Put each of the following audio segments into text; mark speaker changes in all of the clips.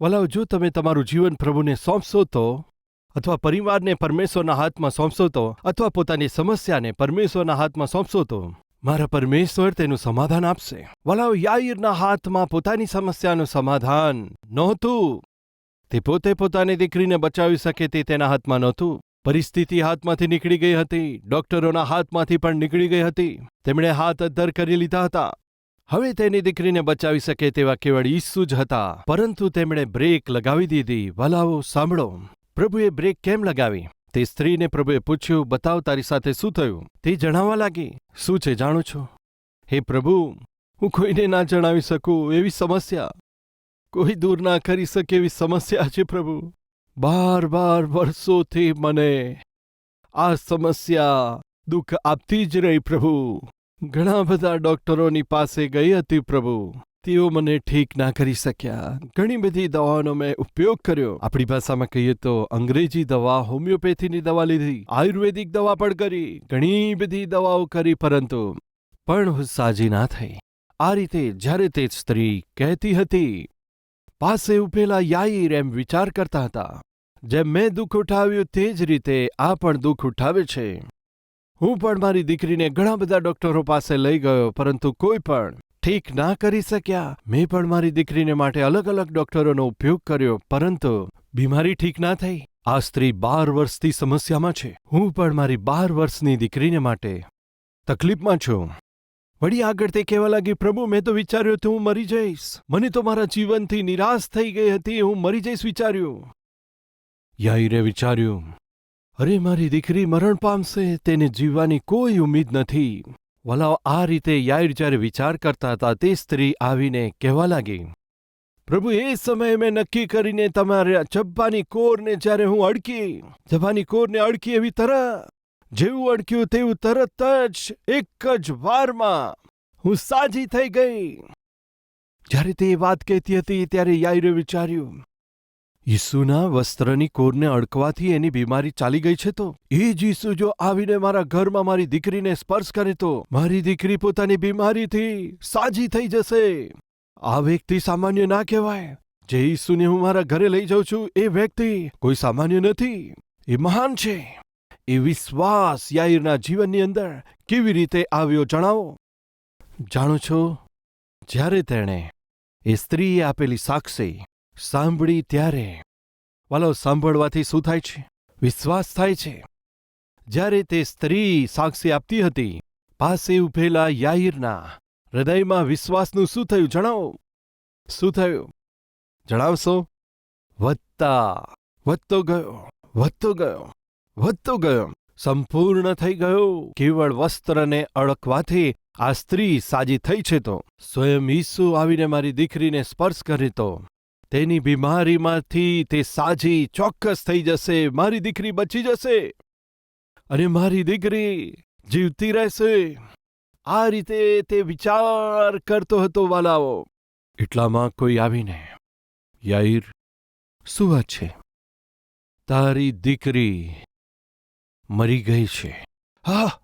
Speaker 1: વલાવ જો તમે તમારું જીવન પ્રભુને સોંપશો તો, અથવા પરિવારને પરમેશ્વરના હાથમાં સોંપશો તો, અથવા પોતાની સમસ્યાને પરમેશ્વરના હાથમાં સોંપશો તો, મારા પરમેશ્વર તેનું સમાધાન આપશે. વલાવ યાઈરના હાથમાં પોતાની સમસ્યાનું સમાધાન નહોતું. તે પોતે પોતાની દીકરીને બચાવી શકે તે તેના હાથમાં નહોતું. પરિસ્થિતિ હાથમાંથી નીકળી ગઈ હતી. ડોક્ટરોના હાથમાંથી પણ નીકળી ગઈ હતી. તેમણે હાથ અદ્ધર કરી લીધા હતા. હવે તેની દીકરીને બચાવી શકે તેવા કેવળ ઈસુ જ હતા. પરંતુ તેમણે બ્રેક લગાવી દીધી. વલાવો સાંભળો. પ્રભુએ બ્રેક કેમ લગાવી? તે સ્ત્રીને પ્રભુએ પૂછ્યું, બતાવ તારી સાથે શું થયું? તે જણાવવા લાગી. શું છે, જાણું છું? હે પ્રભુ, હું કોઈને ના જણાવી શકું એવી સમસ્યા. કોઈ દૂર ના કરી શકે એવી સમસ્યા છે, પ્રભુ. બાર બાર વર્ષોથી મને આ સમસ્યા દુઃખ આપતી જ રહી, પ્રભુ. ઘણા બધા ડોક્ટરોની પાસે ગઈ હતી પ્રભુ. તેઓ મને ઠીક ના કરી શક્યા. ઘણી બધી દવાઓનો મેં ઉપયોગ કર્યો. આપણી ભાષામાં કહીએ તો અંગ્રેજી દવા, હોમિયોપેથીની દવા લીધી. આયુર્વેદિક દવા પણ કરી. ઘણી બધી દવાઓ કરી પરંતુ પણ હું સાજી ના થઈ. આ રીતે જ્યારે તે સ્ત્રી કહેતી હતી, પાસે ઉભેલા યાઈર એમ વિચાર કરતા હતા. જેમ મેં દુઃખ ઉઠાવ્યું તે જ રીતે આ પણ દુઃખ ઉઠાવે છે. હું પણ મારી દીકરીને ઘણા બધા ડોક્ટરો પાસે લઈ ગયો, પરંતુ કોઈ પણ ઠીક ના કરી શક્યા. મેં પણ મારી દીકરીને માટે અલગ અલગ ડોક્ટરોનો ઉપયોગ કર્યો, પરંતુ બીમારી ઠીક ના થઈ. આ સ્ત્રી બાર વર્ષથી સમસ્યામાં છે. હું પણ મારી બાર વર્ષની દીકરીને માટે તકલીફમાં છું. વળી આગળ તે કહેવા લાગી, પ્રભુ, મેં તો વિચાર્યું હતું હું મરી જઈશ. મને તો મારા જીવનથી નિરાશ થઈ ગઈ હતી, હું મરી જઈશ, વિચાર્યું. યાઈરે વિચાર્યું અરે, મારી દીકરી, મરણ પામશે, તેને જીવવાની કોઈ ઉમ્મીદ નથી. વલાવ આ રીતે યાઈર જ્યારે વિચાર કરતા હતા, તે સ્ત્રી આવીને કહેવા લાગી, પ્રભુ, એ સમયે મેં નક્કી કરીને તમારા જબ્બાની કોરને જ્યારે હું અડકી, જબ્બાની કોરને અડકી એવી તરત, જેવું અડક્યું તેવું તરત જ એક જ વારમાં હું સાજી થઈ ગઈ. જ્યારે તે વાત કહેતી હતી, ત્યારે યાઈરે વિચાર્યું ઈસુના વસ્ત્રની કોરને અડકવાથી એની બીમારી ચાલી ગઈ છે તો? એ જ ઈસુ જો આવીને મારા ઘરમાં મારી દીકરીને સ્પર્શ કરે તો? મારી દીકરી પોતાની બીમારીથી સાજી થઈ જશે. આ વ્યક્તિ સામાન્ય ના કહેવાય. જે ઈસુને હું મારા ઘરે લઈ જાઉં છું, એ વ્યક્તિ કોઈ સામાન્ય નથી. એ મહાન છે. એ વિશ્વાસ યાઈરના જીવનની અંદર કેવી રીતે આવ્યો જણાવો? જાણો છો, જ્યારે તેણે એ સ્ત્રીએ આપેલી સાક્ષી સાંભળી ત્યારે વાલો સાંભળવાથી શું થાય છે? વિશ્વાસ થાય છે. જ્યારે તે સ્ત્રી સાક્ષી આપતી હતી, પાસે ઉભેલા યાહિરના હૃદયમાં વિશ્વાસનું શું થયું જણાવો? શું થયું? જણાવશો? વધતા, વધતો ગયો વધતો ગયો વધતો ગયો. સંપૂર્ણ થઈ ગયો. કેવળ વસ્ત્રને અડકવાથી આ સ્ત્રી સાજી થઈ છે તો. સ્વયં ઈસુ આવીને મારી દીકરીને સ્પર્શ કરે તો. તેની બીમારીમાંથી તે સાજી ચોક્કસ થઈ જશે, મારી દીકરી બચી જશે અને મારી દીકરી જીવતી રહેશે. આ રીતે તે વિચાર કરતો હતો વાલાઓ. એટલામાં કોઈ આવીને, યાઈર, શું વાત છે? તારી દીકરી મરી ગઈ છે. હા.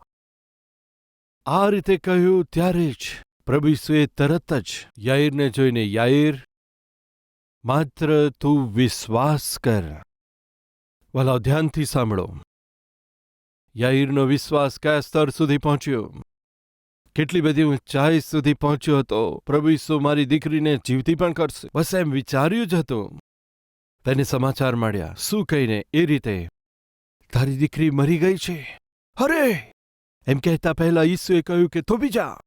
Speaker 1: આ રીતે કહ્યું ત્યારે જ પ્રભુસુએ તરત જ યાઈરને જોઈને, યાઈર માત્ર તું વિશ્વાસ કર. વલા, ધ્યાનથી સાંભળો. યાઈરનો વિશ્વાસ કયા સ્તર સુધી પહોંચ્યો? કેટલી બધી ઊંચાઈ સુધી પહોંચ્યો હતો? પ્રભુ ઈસુ મારી દીકરીને જીવતી પણ કરશે. બસ એમ વિચાર્યું જ હતું. તેને સમાચાર મળ્યા. શું કહીને? એ રીતે, તારી દીકરી મરી ગઈ છે. અરે! એમ કહેતા પહેલા ઈસુએ કહ્યું કે, થોભી જા.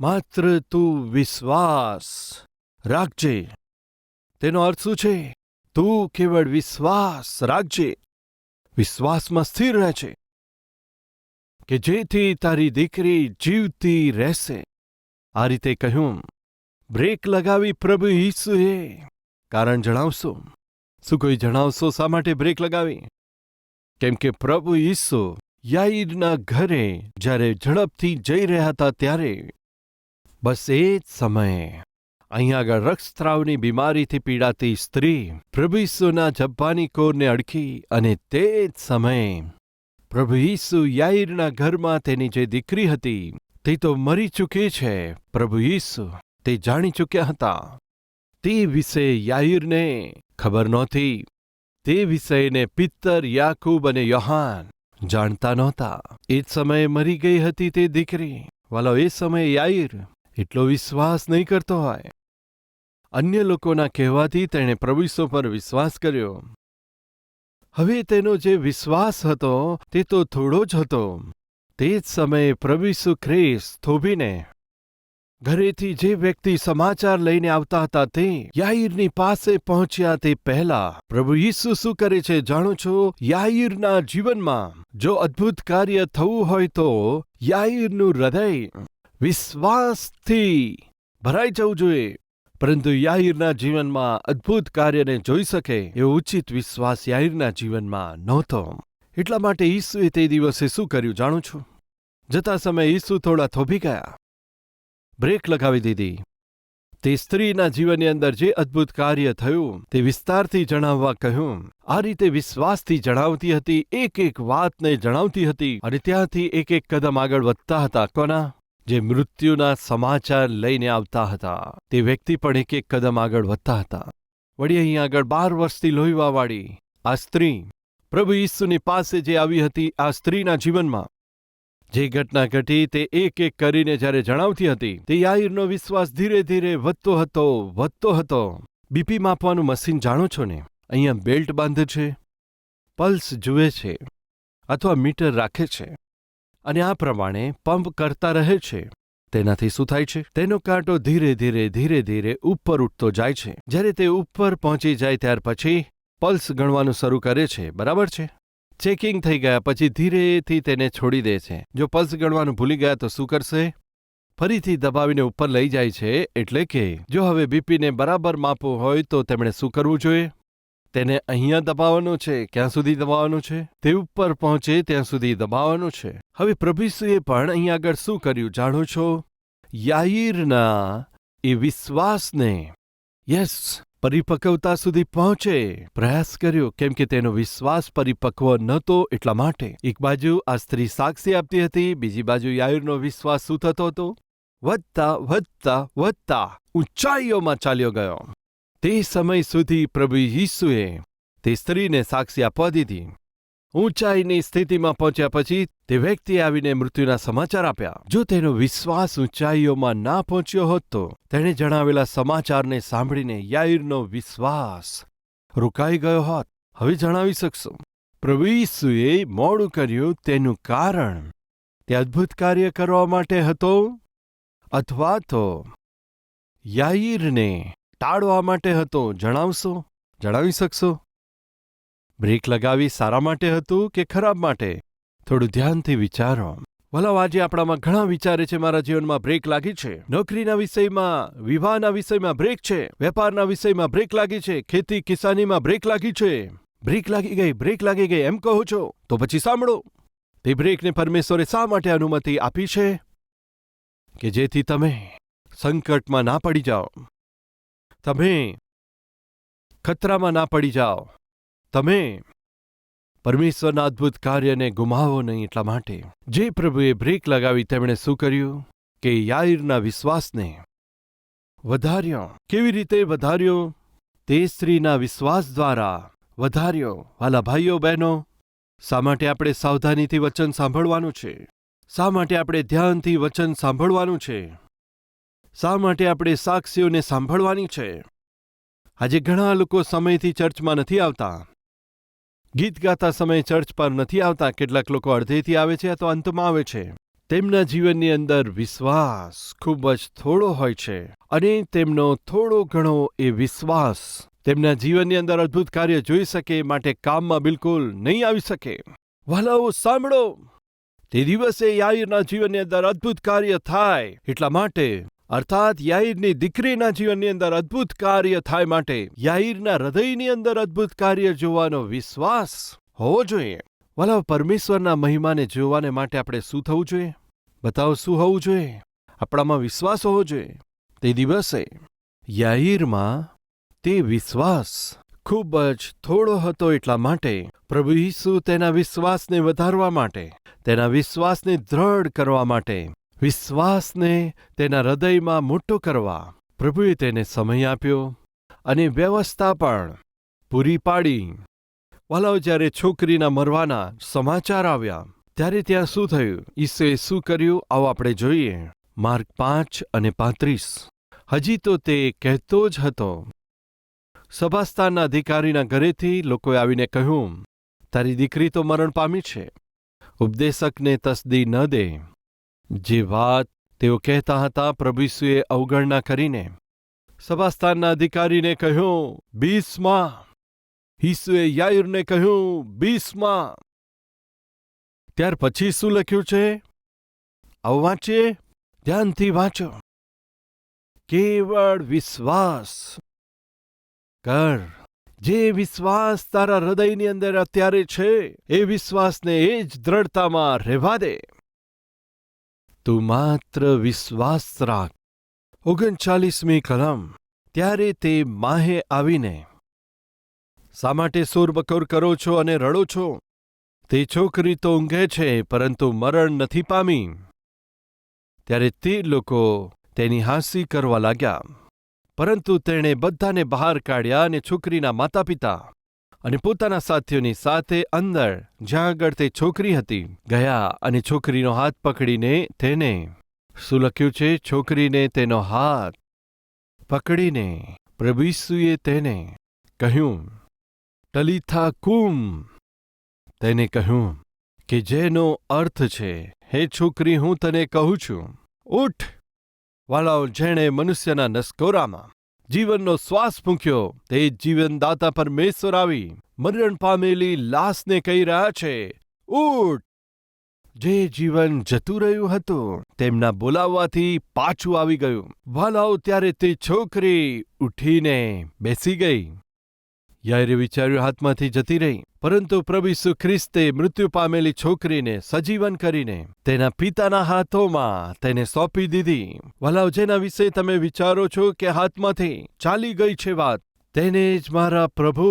Speaker 1: માત્ર તું વિશ્વાસ રાખજે. તેનો અર્થ શું છે? તું કેવળ વિશ્વાસ રાખજે. વિશ્વાસમાં સ્થિર રહેજે. કે જેથી તારી દીકરી જીવતી રહેશે. આ રીતે કહ્યું. બ્રેક લગાવી પ્રભુ ઈસુએ. કારણ જણાવશો. શું કોઈ જણાવશો શા માટે બ્રેક લગાવી? કેમ કે પ્રભુ ઈસુ યાઈડના ઘરે જ્યારે ઝડપથી જઈ રહ્યા હતા ત્યારે. બસ એ જ સમયે અહીં આગળ રક્તસ્રાવની બીમારીથી પીડાતી સ્ત્રી પ્રભુ ઈસુના જબ્બાની કોરને અડકી અને તે જ સમયે પ્રભુ ઈસુ યાઈરના ઘરમાં તેની જે દીકરી હતી, તે તો મરી ચૂકી છે. પ્રભુ ઈસુ તે જાણી ચૂક્યા હતા. તે વિશે યાઈરને ખબર નહોતી. તે વિષયને પિત્તર, યાકૂબ અને યોહાન જાણતા નહોતા. એ જ સમયે મરી ગઈ હતી તે દીકરી. વાલો, એ સમયે યાઈર એટલો વિશ્વાસ નહીં કરતો હોય. અન્ય લોકોના કહેવાથી તેણે પ્રભુ પર વિશ્વાસ કર્યો. હવે તેનો જે વિશ્વાસ હતો, તે તો થોડો જ હતો. તે જ સમયે પ્રભુ ખ્રેસ થોભીને ઘરેથી જે વ્યક્તિ સમાચાર લઈને આવતા હતા તે યાઈરની પાસે પહોંચ્યા તે પહેલા. પ્રભુ ઈસુ શું કરે છે જાણો છો? યાઈરના જીવનમાં જો અદ્ભુત કાર્ય થવું હોય તો યાઈરનું હૃદય વિશ્વાસથી ભરાઈ જવું જોઈએ. પરંતુ યાહિરના જીવનમાં અદ્ભુત કાર્યને જોઈ શકે એવો ઉચિત વિશ્વાસ યાહિરના જીવનમાં નહોતો. એટલા માટે ઈસુએ તે દિવસે શું કર્યું જાણું છું? જતા સમયે ઈસુ થોડા થોભી ગયા. બ્રેક લગાવી દીધી. તે સ્ત્રીના જીવનની અંદર જે અદ્ભુત કાર્ય થયું તે વિસ્તારથી જણાવવા કહ્યું, આ રીતે વિશ્વાસથી જણાવતી હતી એક એક વાતને જણાવતી હતી અને ત્યાંથી એક એક કદમ આગળ વધતા હતા. કોના? જે મૃત્યુના સમાચાર લઈને આવતા હતા. તે વ્યક્તિ પણ એક એક કદમ આગળ વધતા હતા. વળી અહીં આગળ બાર વર્ષથી લોહીવાવાળી, આ સ્ત્રી, પ્રભુ ઈસુની પાસે જે આવી હતી, આ સ્ત્રીના જીવનમાં. જે ઘટના ઘટી તે એક એક કરીને જ્યારે જણાવતી હતી, તે યાઈરનો વિશ્વાસ ધીરે ધીરે વધતો હતો વધતો હતો. બીપી માપવાનું મશીન જાણો છો ને? અહીંયા બેલ્ટ બાંધે છે, પલ્સ જુએ છે, અથવા મીટર રાખે છે. અને આ પ્રમાણે પંપ કરતા રહે છે. તેનાથી શું થાય છે? તેનો કાંટો ધીરે ધીરે ધીરે ધીરે ઉપર ઉઠતો જાય છે. જ્યારે તે ઉપર પહોંચી જાય ત્યાર પછી પલ્સ ગણવાનું શરૂ કરે છે. બરાબર છે? ચેકિંગ થઈ ગયા પછી ધીરેથી તેને છોડી દે છે. જો પલ્સ ગણવાનું ભૂલી ગયા તો શું કરશે? ફરીથી દબાવીને ઉપર લઈ જાય છે. એટલે કે જો હવે બીપીને બરાબર માપવું હોય તો તેમણે શું કરવું જોઈએ? તેને અહીંયા દબાવવાનો છે, ક્યાં સુધી દબાવવાનો છે? તે ઉપર પહોંચે ત્યાં સુધી દબાવવાનો છે. હવે પ્રભુસુએ પણ અહીં આગળ શું કર્યું જાણો છો? યાઈરના એ વિશ્વાસને, યસ, પરિપક્વતા સુધી પહોંચે. પ્રયાસ કર્યો, કેમ કે તેનો વિશ્વાસ પરિપક્વ નહોતો એટલા માટે. એક બાજુ આ સ્ત્રી સાક્ષી આપતી હતી, બીજી બાજુ યાયુરનો વિશ્વાસ શું થતો હતો? વધતા વધતા વધતા, ઊંચાઈઓમાં ચાલ્યો ગયો. તે સમય સુધી પ્રભુ ઈસુએ તે સ્ત્રીને સાક્ષી આપવા દીધી. ઊંચાઈની સ્થિતિમાં પહોંચ્યા પછી તે વ્યક્તિ આવીને મૃત્યુના સમાચાર આપ્યા. જો તેનો વિશ્વાસ ઊંચાઈઓમાં ના પહોંચ્યો હોત તો તેણે જણાવેલા સમાચારને સાંભળીને યાઈરનો વિશ્વાસ રોકાઈ ગયો હોત. હવે જણાવી શકશો. પ્રભુ ઈસુએ મોડું કર્યું તેનું કારણ તે અદ્ભુત કાર્ય કરવા માટે હતો અથવા તો યાઈરને ટાળવા માટે હતો, જણાવશો? જણાવી શકશો? બ્રેક લગાવી સારા માટે હતું કે ખરાબ માટે? થોડું ધ્યાનથી વિચારો. ભલાવ આજે આપણામાં ઘણા વિચારે છે મારા જીવનમાં બ્રેક લાગી છે. નોકરીના વિષયમાં, વિવાહના વિષયમાં બ્રેક છે. વેપારના વિષયમાં બ્રેક લાગી છે. ખેતી કિસાનીમાં બ્રેક લાગી છે. બ્રેક લાગી ગઈ, બ્રેક લાગી ગઈ, એમ કહો છો? તો પછી સાંભળો. તે બ્રેકને પરમેશ્વરે શા માટે અનુમતિ આપી છે? કે જેથી તમે સંકટમાં ના પડી જાઓ. તમે ખતરામાં ના પડી જાઓ. તમે પરમેશ્વરના અદ્ભુત કાર્યને ગુમાવો નહીં એટલા માટે. જે પ્રભુએ બ્રેક લગાવી તેમણે શું કર્યું? કે યાઈરના વિશ્વાસને વધાર્યો. કેવી રીતે વધાર્યો? તે સ્ત્રીના વિશ્વાસ દ્વારા વધાર્યો. વાલા ભાઈઓ, બહેનો, શા માટે આપણે સાવધાનીથી વચન સાંભળવાનું છે? શા માટે આપણે ધ્યાનથી વચન સાંભળવાનું છે? શા માટે આપણે સાક્ષીઓને સાંભળવાની છે? આજે ઘણા લોકો સમયથી ચર્ચમાં નથી આવતા. ગીત ગાતા સમયે ચર્ચ પર નથી આવતા, કેટલાક લોકો અડધેથી આવે છે અથવા અંતમાં આવે છે. તેમના જીવનની અંદર વિશ્વાસ ખૂબ જ થોડો હોય છે અને તેમનો થોડો ઘણો એ વિશ્વાસ તેમના જીવનની અંદર અદ્ભુત કાર્ય જોઈ શકે, માટે કામમાં બિલકુલ નહીં આવી શકે. વાલાઓ, સાંભળો! તે દિવસે યાઈરના જીવનની અંદર અદ્ભુત કાર્ય થાય એટલા માટે અર્થાત યાઈરની દીકરીના જીવનની અંદર અદ્ભુત કાર્ય થાય માટે યાઈરના હૃદયની અંદર અદ્ભુત કાર્ય જોવાનો વિશ્વાસ હોવો જોઈએ. વાલા પરમેશ્વરના મહિમાને જોવાને માટે આપણે શું થવું જોઈએ? બતાવો, શું હોવું જોઈએ? આપણામાં વિશ્વાસ હોવો જોઈએ? તે દિવસે યાઈરમાં તે વિશ્વાસ ખૂબ જ થોડો હતો એટલા માટે પ્રભુ ઈસુ તેના વિશ્વાસને વધારવા માટે, તેના વિશ્વાસને દ્રઢ કરવા માટે વિશ્વાસને તેના હૃદયમાં મોટો કરવા પ્રભુએ તેને સમય આપ્યો અને વ્યવસ્થા પણ પૂરી પાડી. વાલાઓ જ્યારે છોકરીના મરવાના સમાચાર આવ્યા, ત્યારે ત્યાં શું થયું? ઈસુએ શું કર્યું? આવો આપણે જોઈએ. માર્ક પાંચ અને પાંત્રીસ. હજી તો તે કહેતો જ હતો. સભાસ્થાનના અધિકારીના ઘરેથી લોકોએ આવીને કહ્યું, તારી દીકરી તો મરણ પામી છે. ઉપદેશકને તસદી ન દે. જે વાત તેઓ કહેતા હતા, પ્રભુ અવગણના કરીને સભાસ્થાનના અધિકારીને કહ્યું બીસમાં ઈસુએ યાયુરને કહ્યું બીસમાં ત્યાર પછી શું લખ્યું છે? આવું વાંચીએ? ધ્યાનથી વાંચો. કેવળ વિશ્વાસ કર. જે વિશ્વાસ તારા હૃદયની અંદર અત્યારે છે, એ વિશ્વાસને એ જ દ્રઢતામાં રહેવા દે. તું માત્ર વિશ્વાસ રાખ ઓગણચાલીસમી કલમ. ત્યારે તે માહે આવીને, શા માટે સોરબકોર કરો છો અને રડો છો? તે છોકરી તો ઊંઘે છે, પરંતુ મરણ નથી પામી. ત્યારે તે લોકો તેની હાંસી કરવા લાગ્યા. પરંતુ તેણે બધાને બહાર કાઢ્યા અને છોકરીના માતા પિતા અને પોતાના સાથીઓની સાથે અંદર જ્યાં આગળ તે છોકરી હતી, ગયા અને છોકરીનો હાથ પકડીને તેને શું લખ્યું છે? છોકરીને તેનો હાથ પકડીને પ્રભીસુએ તેને કહ્યું ટલીથા કુમ તેને કહ્યું કે, જેનો અર્થ છે, હે છોકરી, હું તને કહું છું, ઉઠ. વાલાઓ જેણે મનુષ્યના નસકોરામાં જીવનનો શ્વાસ મૂક્યો તે જીવનદાતા પરમેશ્વર આવી. મરણ પામેલી લાશને કહી રહ્યા છે, ઉઠ. જે જીવન જતું રહ્યું હતું, તેમના બોલાવવાથી પાછું આવી ગયું. વાલાઓ ત્યારે તે છોકરી ઉઠીને બેસી ગઈ. યારે વિચાર્યું, હાથમાંથી જતી રહી. પરંતુ પ્રભુ ઈસુ ખ્રિસ્તે મૃત્યુ પામેલી છોકરીને સજીવન કરીને તેના પિતાના હાથોમાં તેને સોંપી દીધી. વલાવ, જેના વિશે તમે વિચારો છો કે હાથમાંથી ચાલી ગઈ છે વાત, તેને જ મારા પ્રભુ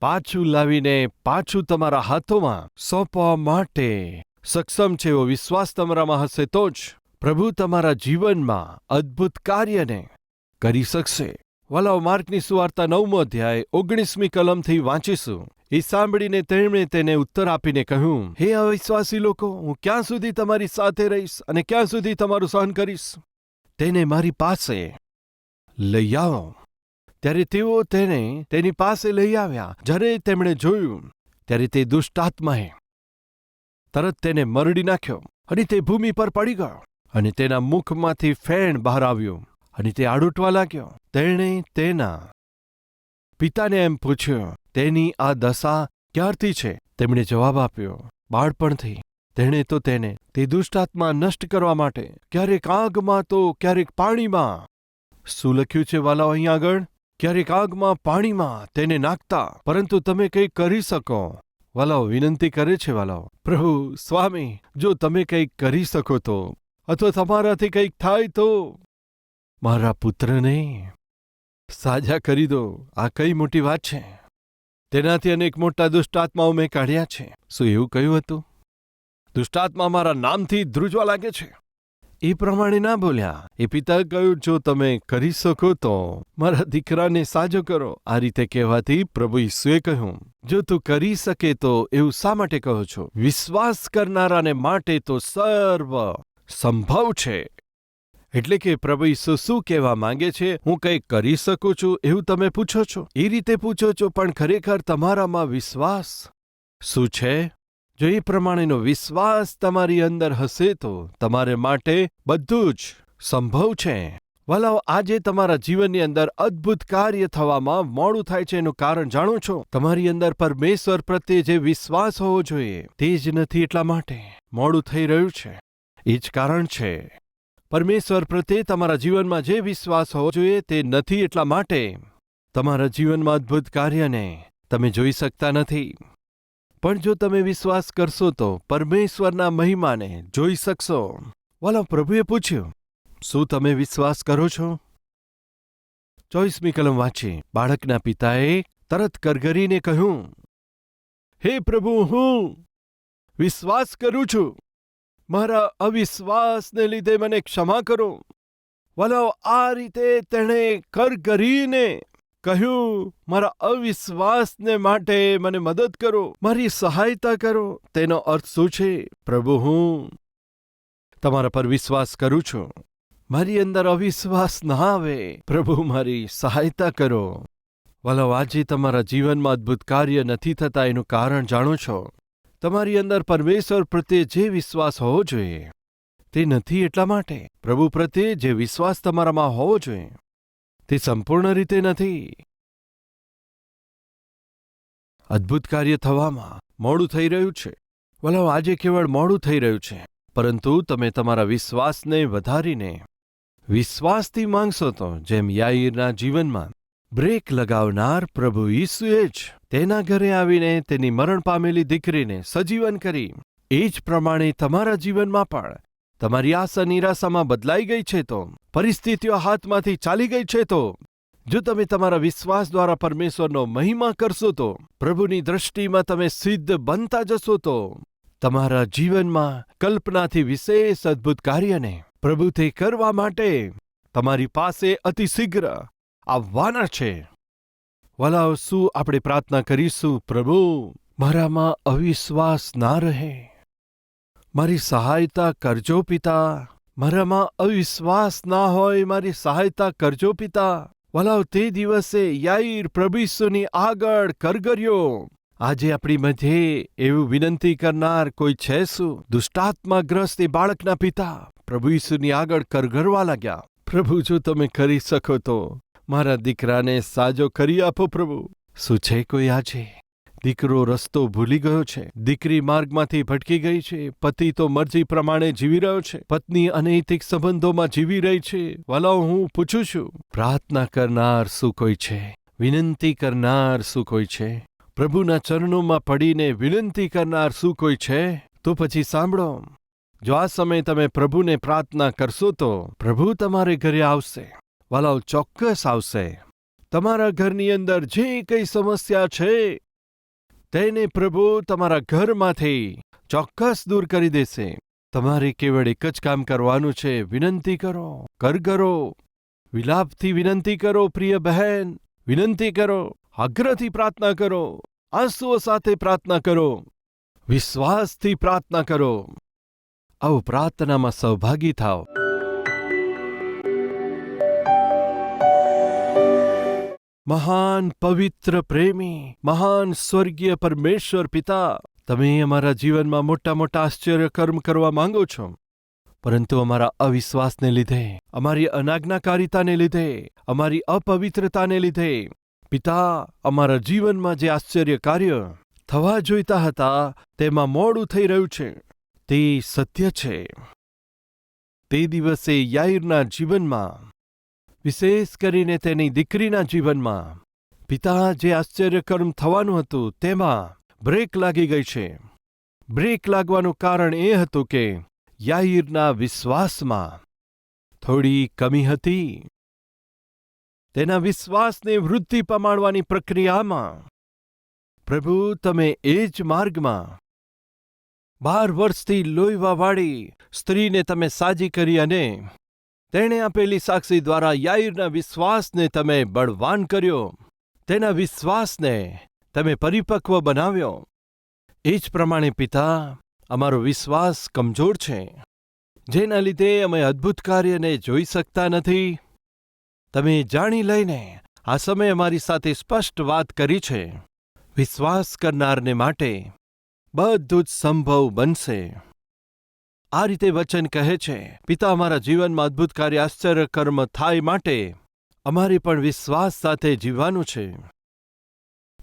Speaker 1: પાછું લાવીને પાછું તમારા હાથોમાં સોંપવા માટે સક્ષમ છે એવો વિશ્વાસ તમારામાં હશે તો જ પ્રભુ તમારા જીવનમાં અદ્ભુત કાર્યને કરી શકશે. વલાવ માર્કની સુવાર્તા નવમો અધ્યાય, ઓગણીસમી કલમથી વાંચીશું. એ સાંભળીને તેમણે તેને ઉત્તર આપીને કહ્યું, હે અવિશ્વાસી લોકો, હું ક્યાં સુધી તમારી સાથે રહીશ અને ક્યાં સુધી તમારું સહન કરીશ? તેને મારી પાસે લઈ આવો. ત્યારે તેઓ તેને તેની પાસે લઈ આવ્યા, જ્યારે તેમણે જોયું, ત્યારે તે દુષ્ટાત્માએ તરત તેને મરડી નાખ્યો અને તે ભૂમિ પર પડી ગયો અને તેના મુખમાંથી ફેણ બહાર આવ્યું. અને તે આડૂટવા લાગ્યો. તેણે તેના પિતાને એમ પૂછ્યું, તેની આ દશા ક્યારથી છે? તેમણે જવાબ આપ્યો, બાળપણથી. તેણે તો તેને તે દુષ્ટાત્મા નષ્ટ કરવા માટે ક્યારેક આગમાં તો ક્યારેક પાણીમાં. શું લખ્યું છે વાલાઓ અહીં આગળ? ક્યારેક આગમાં પાણીમાં તેને નાખતા, પરંતુ તમે કંઈક કરી શકો. વાલાઓ વિનંતી કરે છે વાલાઓ, પ્રભુ, સ્વામી, જો તમે કંઈક કરી શકો તો, અથવા તમારાથી કંઈક થાય તો મારા પુત્રને સાજા કરી દો, આ કઈ મોટી વાત છે? તેનાથી અનેક મોટા દુષ્ટાત્માઓ મેં કાઢ્યા છે. શું એવું કહ્યું હતું? દુષ્ટાત્મા મારા નામથી ધ્રુજવા લાગે છે. એ પ્રમાણે ના બોલ્યા. એ પિતા કહ્યું, જો તમે કરી શકો તો મારા દીકરાને સાજો કરો. આ રીતે કહેવાથી પ્રભુ ઈસુએ કહ્યું, જો તું કરી શકે તો એવું શા માટે કહો છો? વિશ્વાસ કરનારાને માટે તો સર્વ સંભવ છે. એટલે કે પ્રભુ ઈસુ શું કહેવા માંગે છે, હું કંઈક કરી શકું છું એવું તમે પૂછો છો? એ રીતે પૂછો છો, પણ ખરેખર તમારામાં વિશ્વાસ શું છે? જો એ પ્રમાણેનો વિશ્વાસ તમારી અંદર હશે તો તમારે માટે બધું જ સંભવ છે. વલાઓ, આજે તમારા જીવનની અંદર અદ્ભુત કાર્ય થવામાં મોડું થાય છે એનું કારણ જાણો છો? તમારી અંદર પરમેશ્વર પ્રત્યે જે વિશ્વાસ હોવો જોઈએ, તે જ નથી એટલા માટે મોડું થઈ રહ્યું છે. એ જ કારણ છે. પરમેશ્વર પ્રત્યે તમારા જીવનમાં જે વિશ્વાસ હોવો જોઈએ તે નથી એટલા માટે તમારા જીવનમાં અદ્ભુત કાર્યને તમે જોઈ શકતા નથી. પણ જો તમે વિશ્વાસ કરશો તો પરમેશ્વરના મહિમાને જોઈ શકશો. વાલો, પ્રભુએ પૂછ્યું, શું તમે વિશ્વાસ કરો છો? ચોવીસમી કલમ વાંચી, બાળકના પિતાએ તરત કરગરીને કહ્યું, હે પ્રભુ, હું વિશ્વાસ કરું છું. મારા અવિશ્વાસને લીધે મને ક્ષમા કરો. વલો આ રીતે તેણે કરગરીને કહ્યું, મારા અવિશ્વાસને માટે મને મદદ કરો, મારી સહાયતા કરો. તેનો અર્થ શું છે? પ્રભુ, હું તમારા પર વિશ્વાસ કરું છું. મારી અંદર અવિશ્વાસ ના આવે. પ્રભુ, મારી સહાયતા કરો. વાલો, આજે તમારા જીવનમાં અદ્ભુત કાર્ય નથી થતા, એનું કારણ જાણો છો. તમારી અંદર પરમેશ્વર પ્રત્યે જે વિશ્વાસ હોવો જોઈએ, તે નથી એટલા માટે. પ્રભુ પ્રત્યે જે વિશ્વાસ તમારામાં હોવો જોઈએ, તે સંપૂર્ણ રીતે નથી. અદ્ભુત કાર્ય થવામાં મોડું થઈ રહ્યું છે. વલો આજે કેવળ મોડું થઈ રહ્યું છે, પરંતુ તમે તમારા વિશ્વાસને વધારીને વિશ્વાસથી માંગશો તો, જેમ યાઈરના જીવનમાં બ્રેક લગાવનાર પ્રભુ ઈસુએ જ તેના ઘરે આવીને તેની મરણ પામેલી દીકરીને સજીવન કરી. એ જ પ્રમાણે તમારા જીવનમાં પણ તમારી આશા નિરાશામાં બદલાઈ ગઈ છે તો, પરિસ્થિતિઓ હાથમાંથી ચાલી ગઈ છે તો. જો તમે તમારા વિશ્વાસ દ્વારા પરમેશ્વરનો મહિમા કરશો તો, પ્રભુની દ્રષ્ટિમાં તમે સિદ્ધ બનતા જશો તો. તમારા જીવનમાં કલ્પનાથી વિશેષ અદ્ભુત કાર્યને પ્રભુ તે કરવા માટે તમારી પાસે અતિશીઘ્ર આવવાના છે. વલાઓ શું આપણે પ્રાર્થના કરીશું, પ્રભુ, મારામાં અવિશ્વાસ ના રહે. મારી સહાયતા કરજો પિતા. મારામાં અવિશ્વાસ ના હોય, મારી સહાયતા કરજો પિતા. વલાવ તે દિવસે યાઈર પ્રભુસુની આગળ કરગર્યો. આજે આપણી મધ્યે એવું વિનંતી કરનાર કોઈ છે શું? દુષ્ટાત્માગ્રસ્ત એ બાળકના પિતા પ્રભુ ઈસુની આગળ કરગરવા લાગ્યા. પ્રભુ, જો તમે કરી શકો તો મારા દીકરાને સાજો કરી આપો પ્રભુ. શું છે કોઈ આજે? દીકરો રસ્તો ભૂલી ગયો છે. દીકરી માર્ગમાંથી ભટકી ગઈ છે. પતિ તો મરજી પ્રમાણે જીવી રહ્યો છે. પત્ની અનૈતિક સંબંધોમાં જીવી રહી છે. વાલાઓ, હું પૂછું છું, પ્રાર્થના કરનાર શું કોઈ છે? વિનંતી કરનાર શું કોઈ છે? પ્રભુના ચરણોમાં પડીને વિનંતી કરનાર શું કોઈ છે? તો પછી સાંભળો. જો આ સમયે તમે પ્રભુને પ્રાર્થના કરશો તો પ્રભુ તમારે ઘરે આવશે. વાલાઓ ચોક્કસ આવશે. તમારા ઘરની અંદર જે કંઈ સમસ્યા છે, તેને પ્રભુ તમારા ઘરમાંથી ચોક્કસ દૂર કરી દેશે. તમારે કેવળ એક જ કામ કરવાનું છે, વિનંતી કરો કર કરો વિલાપથી વિનંતી કરો, પ્રિય બહેન, વિનંતી કરો, આગ્રહથી પ્રાર્થના કરો, આંસુઓ સાથે પ્રાર્થના કરો, વિશ્વાસથી પ્રાર્થના કરો. આવો પ્રાર્થનામાં સહભાગી થાઓ. મહાન પવિત્ર પ્રેમી, મહાન સ્વર્ગીય પરમેશ્વર પિતા, તમે અમારા જીવનમાં મોટા મોટા આશ્ચર્ય કર્મ કરવા માંગો છો. પરંતુ અમારા અવિશ્વાસને લીધે, અમારી અનાજ્ઞાકારિતાને લીધે, અમારી અપવિત્રતાને લીધે, પિતા અમારા જીવનમાં જે આશ્ચર્ય કાર્ય થવા જોઈતા હતા, તેમાં મોડું થઈ રહ્યું છે. તે સત્ય છે. તે દિવસે યાઈરના જીવનમાં વિશેષ કરીને તેની દીકરીના જીવનમાં. પિતા જે આશ્ચર્યકર્મ થવાનું હતું, તેમાં બ્રેક લાગી ગઈ છે. બ્રેક લાગવાનું કારણ એ હતું કે યાઈરના વિશ્વાસમાં થોડી કમી હતી. તેના વિશ્વાસને વૃદ્ધિ પમાડવાની પ્રક્રિયામાં પ્રભુ, તમે એ જ માર્ગમાં બાર વર્ષથી લોહીવાવાળી સ્ત્રીને તમે સાજી કરી અને તેણે આપેલી સાક્ષી દ્વારા યાઈરના વિશ્વાસને તમે બળવાન કર્યો. તેના વિશ્વાસને તમે પરિપક્વ બનાવ્યો. એ જ પ્રમાણે પિતા, અમારો વિશ્વાસ કમજોર છે. જેના લીધે અમે અદ્ભુત કાર્યને જોઈ શકતા નથી. તમે જાણી લઈને આ સમયે અમારી સાથે સ્પષ્ટ વાત કરી છે. વિશ્વાસ કરનારને માટે બધું જ સંભવ બનશે. આ રીતે વચન કહે છે, પિતા અમારા જીવનમાં અદ્ભુત કાર્ય, આશ્ચર્ય, કર્મ થાય માટે અમારે પણ વિશ્વાસ સાથે જીવવાનું છે.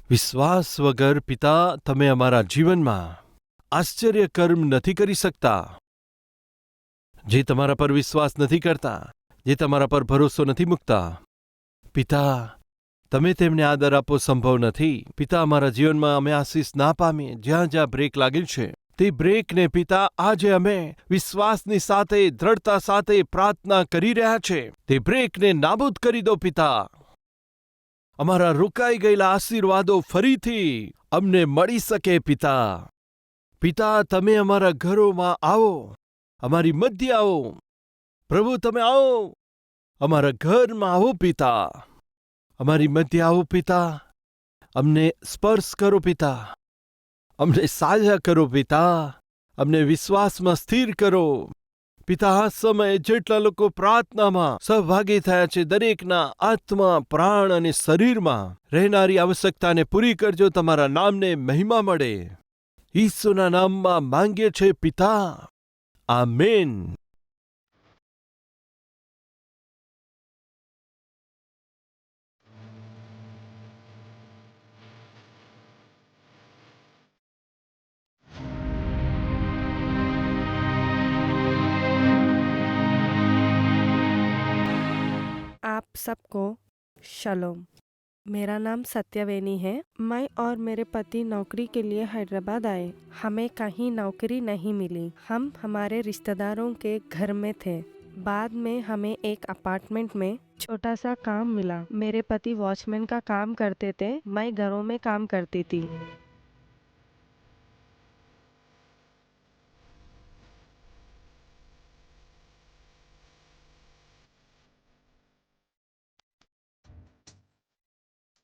Speaker 1: વિશ્વાસ વગર પિતા, તમે અમારા જીવનમાં આશ્ચર્ય કર્મ નથી કરી શકતા. જે તમારા પર વિશ્વાસ નથી કરતા, જે તમારા પર ભરોસો નથી મૂકતા. પિતા, તમે તેમને આદર આપવો સંભવ નથી. પિતા અમારા જીવનમાં અમે આશીષ ના પામીએ, જ્યાં જ્યાં બ્રેક લાગેલ છે. તે બ્રેકને પિતા આજે અમે વિશ્વાસની સાથે, દ્રઢતા સાથે પ્રાર્થના કરી રહ્યા છે. તે બ્રેકને નાબૂદ કરી દો પિતા. અમારા રોકાઈ ગયેલા આશીર્વાદો ફરીથી અમને મળી શકે પિતા. પિતા, તમે અમારા ઘરોમાં આવો. અમારી મધ્ય આવો. પ્રભુ, તમે આવો. અમારા ઘરમાં આવો પિતા. અમારી મધ્ય આવો પિતા. અમને સ્પર્શ કરો પિતા. અમને સાજા કરો, પિતા. અમને વિશ્વાસમાં સ્થિર કરો. પિતા, આ સમયે જેટલા લોકો પ્રાર્થનામાં સહભાગી થયા છે, દરેકના આત્મા, પ્રાણ અને શરીરમાં, રહેનારી આવશ્યકતાને પૂરી કરજો, તમારા નામને મહિમા મળે. ઈસુના નામમાં માંગીએ છે પિતા. આમેન.
Speaker 2: आप सबको शलोम। मेरा नाम सत्यवेनी है। मैं और मेरे पति नौकरी के लिए हैदराबाद आए। हमें कहीं नौकरी नहीं मिली। हम हमारे रिश्तेदारों के घर में थे। बाद में हमें एक अपार्टमेंट में छोटा सा काम मिला। मेरे पति वॉचमैन का काम करते थे। मैं घरों में काम करती थी।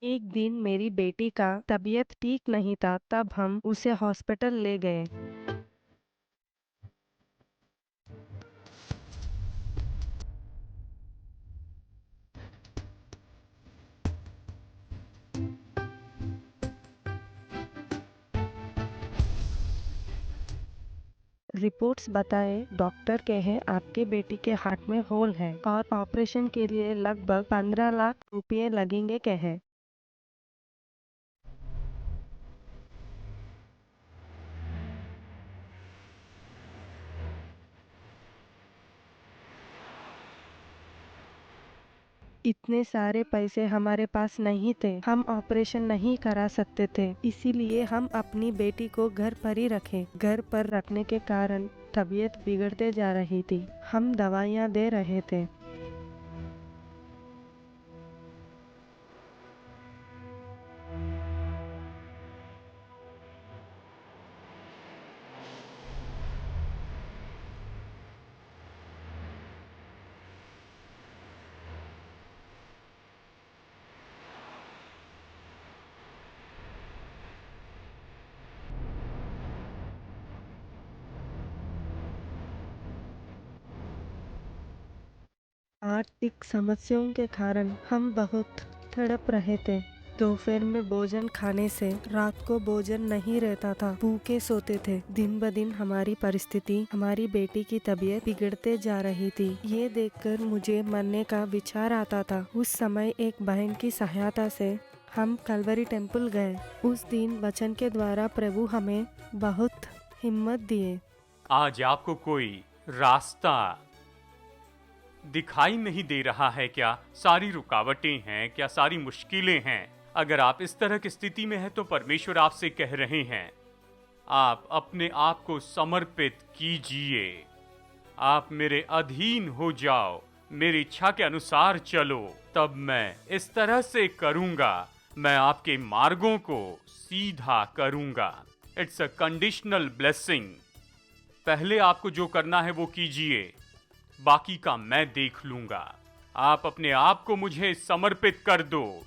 Speaker 2: एक दिन मेरी बेटी का तबीयत ठीक नहीं था, तब हम उसे हॉस्पिटल ले गए। रिपोर्ट्स बताए, डॉक्टर कहे, आपके बेटी के हार्ट में होल है और ऑपरेशन के लिए लगभग पंद्रह लाख रुपए लगेंगे, कहे। इतने सारे पैसे हमारे पास नहीं थे, हम ऑपरेशन नहीं करा सकते थे। इसीलिए हम अपनी बेटी को घर पर ही रखे। घर पर रखने के कारण तबीयत बिगड़ते जा रही थी। हम दवाइयाँ दे रहे थे। आर्थिक समस्याओं के कारण हम बहुत तड़प रहे थे। दोपहर में भोजन खाने से रात को भोजन नहीं रहता था। भूखे सोते थे। दिन ब दिन हमारी परिस्थिति, हमारी बेटी की तबीयत बिगड़ते जा रही थी। ये देखकर मुझे मरने का विचार आता था। उस समय एक बहन की सहायता से हम कलवरी टेंपल गए। उस दिन वचन के द्वारा प्रभु हमें बहुत हिम्मत दिए।
Speaker 3: आज आपको कोई रास्ता दिखाई नहीं दे रहा है क्या? सारी रुकावटें हैं क्या? सारी मुश्किलें हैं? अगर आप इस तरह की स्थिति में हैं तो परमेश्वर आपसे कह रहे हैं, आप अपने आप को समर्पित कीजिए। आप मेरे अधीन हो जाओ, मेरी इच्छा के अनुसार चलो। तब मैं इस तरह से करूँगा, मैं आपके मार्गों को सीधा करूँगा। इट्स अ कंडीशनल ब्लेसिंग पहले आपको जो करना है वो कीजिए। बाकी का मैं देख लूँगा। आप अपने आप को मुझे समर्पित कर दो।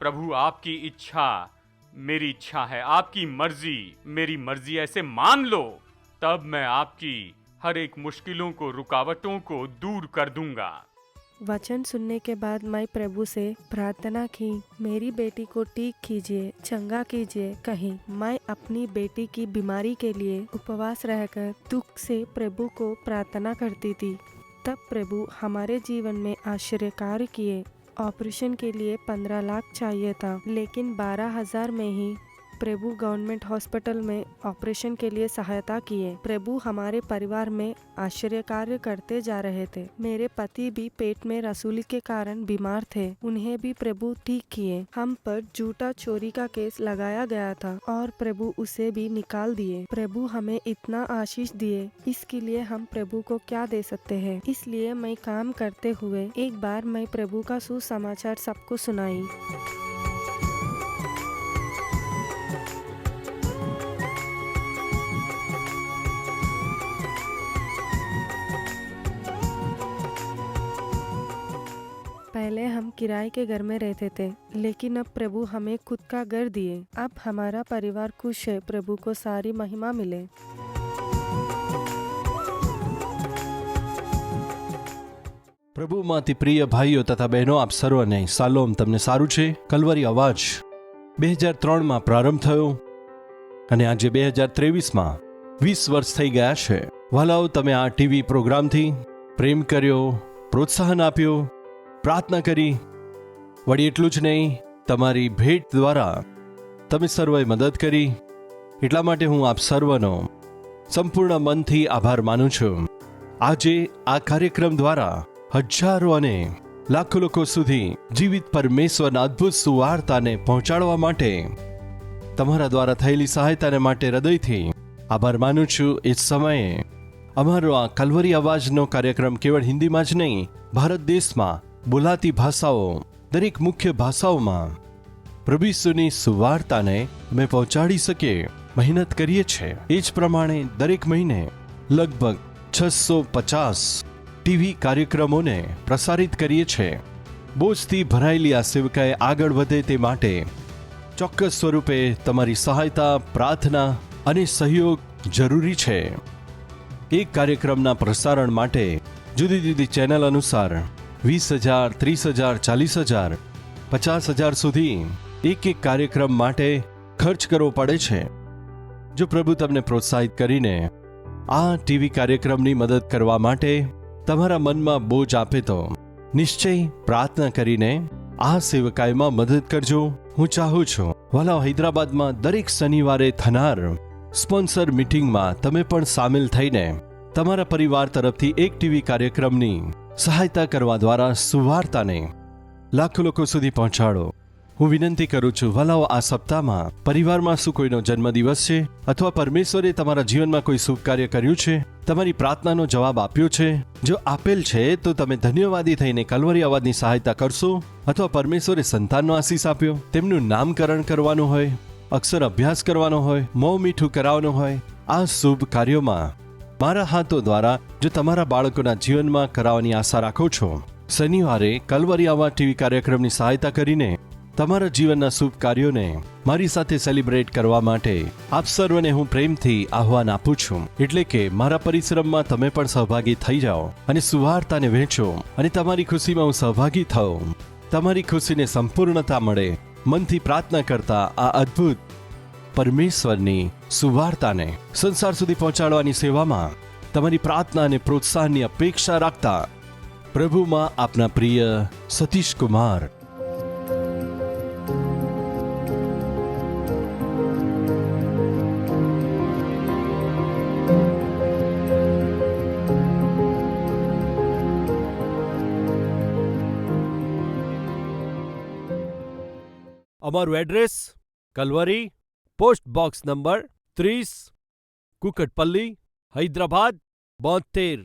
Speaker 3: प्रभु, आपकी इच्छा मेरी इच्छा है, आपकी मर्ज़ी मेरी मर्ज़ी ऐसे मान लो। तब मैं आपकी हर एक मुश्किलों को, रुकावटों को दूर कर दूँगा।
Speaker 2: वचन सुनने के बाद मैं प्रभु से प्रार्थना की, मेरी बेटी को ठीक कीजिए, चंगा कीजिए, कहीं मैं अपनी बेटी की बीमारी के लिए उपवास रहकर दुख से प्रभु को प्रार्थना करती थी। तब प्रभु हमारे जीवन में आश्चर्य कार्य किए। ऑपरेशन के लिए पंद्रह लाख चाहिए था, लेकिन बारह हज़ार में ही प्रभु गवर्नमेंट हॉस्पिटल में ऑपरेशन के लिए सहायता किए। प्रभु हमारे परिवार में आश्चर्य कार्य करते जा रहे थे। मेरे पति भी पेट में रसूली के कारण बीमार थे। उन्हें भी प्रभु ठीक किए। हम पर झूठा चोरी का केस लगाया गया था और प्रभु उसे भी निकाल दिए। प्रभु हमें इतना आशीष दिए। इसके लिए हम प्रभु को क्या दे सकते हैं? इसलिए मैं काम करते हुए एक बार मैं प्रभु का सुसमाचार सबको सुनाई। किराए के घर में रहते थे लेकिन अब प्रभु हमें खुद का घर दिए अब हमारा परिवार खुश है प्रभु को सारी महिमा मिले
Speaker 1: પ્રભુમાંથી પ્રિય ભાઈઓ તથા બહેનો આપ સર્વને સાલોમ તમને સારું છે કલવરી અવાજ બે હજાર ત્રણમાં પ્રારંભ થયો અને આજે બે હજાર ત્રેવીસમાં વીસ વર્ષ થઈ ગયા છે વાલાઓ તમે આ ટીવી પ્રોગ્રામથી પ્રેમ કર્યો પ્રોત્સાહન આપ્યો પ્રાર્થના કરી વળી એટલું જ નહીં, તમારી ભેટ દ્વારા તમે સર્વે મદદ કરી. એટલા માટે હું આપ સર્વનો સંપૂર્ણ મનથી આભાર માનું છું. આજે આ કાર્યક્રમ દ્વારા હજારો અને લાખો લોકો સુધી જીવિત પરમેશ્વરના અદ્ભુત સુવાર્તાને પહોંચાડવા માટે, તમારા દ્વારા થયેલી સહાયતાને માટે હૃદયથી આભાર માનું છું. એ સમયે અમારો આ કલવરી અવાજનો કાર્યક્રમ કેવળ હિન્દીમાં જ નહીં, ભારત દેશમાં બોલાતી ભાષાઓ દરેક મુખ્ય ભાષાઓમાં પ્રભુની સુવાર્તાને અમે પહોંચાડી શકીએ, મહેનત કરીએ છીએ. એ જ પ્રમાણે દરેક મહિને લગભગ છસો પચાસ ટીવી કાર્યક્રમોને પ્રસારિત કરીએ છીએ. બોજથી ભરાયેલી આ સેવકાએ આગળ વધે તે માટે ચોક્કસ સ્વરૂપે તમારી સહાયતા, પ્રાર્થના અને સહયોગ જરૂરી છે. એક કાર્યક્રમના પ્રસારણ માટે જુદી જુદી ચેનલ અનુસાર વીસ હજાર, ત્રીસ હજાર, ચાલીસ હજાર, પચાસ હજાર સુધી એક એક કાર્યક્રમ માટે ખર્ચ કરવો પડે છે. જો પ્રભુ તમને પ્રોત્સાહિત કરીને આ ટીવી કાર્યક્રમની મદદ કરવા માટે તમારા મનમાં બોજ આપે તો નિશ્ચય પ્રાર્થના કરીને આ સેવકાયમાં મદદ કરજો. હું ચાહું છું વાલા હૈદરાબાદમાં દરેક શનિવારે થનાર સ્પોન્સર મીટિંગમાં તમે પણ સામેલ થઈને તમારા પરિવાર તરફથી એક ટીવી કાર્યક્રમની સહાયતા કરવા દ્વારા સુવાર્તાને લાખો લોકો સુધી પહોંચાડો. હું વિનંતી કરું છું, વલાઓ, આ સપ્તાહમાં પરિવારમાં શું કોઈનો જન્મદિવસ છે? અથવા પરમેશ્વરે તમારા જીવનમાં કોઈ શુભ કાર્ય કર્યું છે? તમારી પ્રાર્થનાનો જવાબ આપ્યો છે? જો આપેલ છે, તો તમે ધન્યવાદી થઈને કલવરી અવાજની સહાયતા કરશો? અથવા પરમેશ્વરે સંતાનનો આશીષ આપ્યો? તેમનું નામકરણ કરવાનું હોય? અક્ષર અભ્યાસ કરવાનો હોય? મોં મીઠું કરાવવાનું હોય? આ શુભ કાર્યોમાં મારા હાથો દ્વારા જો તમારા બાળકોના જીવનમાં કરાવવાની આશા રાખો છો, શનિવારે કલવરિયામાં ટીવી કાર્યક્રમની સહાયતા કરીને તમારા જીવનના શુભ કાર્યોને મારી સાથે સેલિબ્રેટ કરવા માટે આપ સર્વને હું પ્રેમથી આહવાન આપું છું. એટલે કે મારા પરિશ્રમમાં તમે પણ સહભાગી થઈ જાઓ અને સુવાર્તાને વહેંચો અને તમારી ખુશીમાં હું સહભાગી થઉં. તમારી ખુશીને સંપૂર્ણતા મળે, મનથી પ્રાર્થના કરતા આ અદ્ભુત પરમેશ્વરની સુવાર્તાને સંસાર સુધી પહોંચાડવાની સેવામાં તમારી પ્રાર્થના અને પ્રોત્સાહનની અપેક્ષા રાખતા પ્રભુમાં આપના પ્રિય સતીશ કુમાર. અમારું address, Calvary post box number ત્રીસ કુકટપલ્લી હૈદરાબાદ બોતેર.